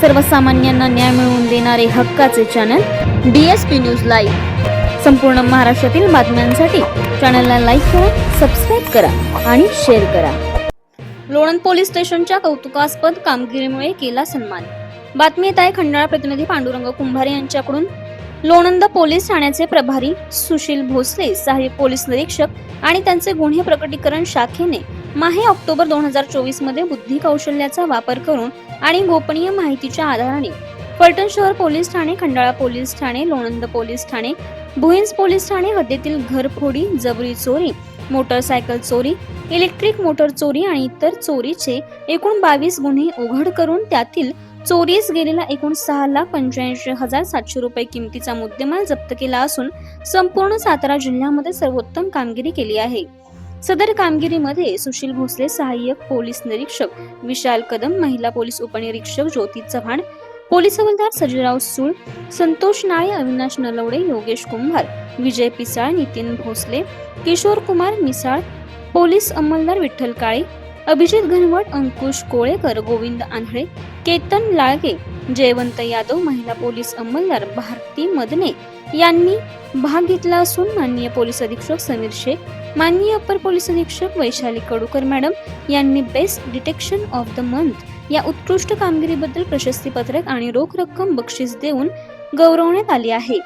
सर्वसामान्यांना न्याय मिळवून देणारे हक्काचे चॅनल डीएसपी न्यूज लाईव्ह संपूर्ण महाराष्ट्रातील बातम्यांसाठी चॅनलला लाईक करा सबस्क्राईब करा आणि शेअर करा. लोणंद पोलीस स्टेशनच्या कौतुकास्पद कामगिरीमुळे केला सन्मान. बातमी येत आहे खंडाळा प्रतिनिधी पांडुरंग कुंभारे यांच्याकडून. लोणंद पोलीस ठाण्याचे प्रभारी सुशील भोसले सहाय्यक पोलीस निरीक्षक आणि त्यांचे गुन्हे प्रकटीकरण शाखेने माहे ऑक्टोबर दोन हजार चोवीसमध्ये बुद्धी कौशल्याचा वापर करून आणि गोपनीय माहितीच्या आधाराने फलटण शहर पोलीस ठाणे खंडाळा पोलीस ठाणे लोणंद पोलीस ठाणे भुईंज पोलीस ठाणे हद्दीतील घरफोडी जबरी चोरी मोटरसायकल चोरी इलेक्ट्रिक मोटर चोरी आणि इतर चोरीचे एकूण बावीस गुन्हे उघड करून त्यातील चोरीस गेलेला एकूण सहा लाख पंच्याऐंशी हजार सातशे रुपये किमतीचा मुद्देमाल जप्त केला असून संपूर्ण सातारा जिल्ह्यामध्ये सर्वोत्तम कामगिरी केली आहे. सदर कामगिरीमध्ये सुशील भोसले सहाय्यक पोलीस निरीक्षक विशाल कदम महिला पोलीस उपनिरीक्षक ज्योती चव्हाण पोलीस हवालदार सजीराव सूळ संतोष नाळे अविनाश नलवडे योगेश कुंभार विजय पिसाळ नितीन भोसले किशोर कुमार मिसाळ पोलीस अंमलदार विठ्ठल काळे अभिजित घनवट अंकुश कोळेकर गोविंद आंधळे केतन लाळगे जयवंत यादव महिला पोलीस अंमलदार भारती मदने यांनी भाग घेतला असून माननीय पोलीस अधीक्षक समीर शेख माननीय अप्पर पोलीस अधीक्षक वैशाली कडूकर मॅडम यांनी best detection of the month या उत्कृष्ट कामगिरीबद्दल प्रशस्तीपत्रक आणि रोख रक्कम बक्षीस देऊन गौरवण्यात आली आहे.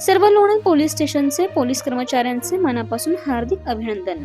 सर्व लोणंद पोलीस स्टेशनचे पोलीस कर्मचाऱ्यांचे मनापासून हार्दिक अभिनंदन.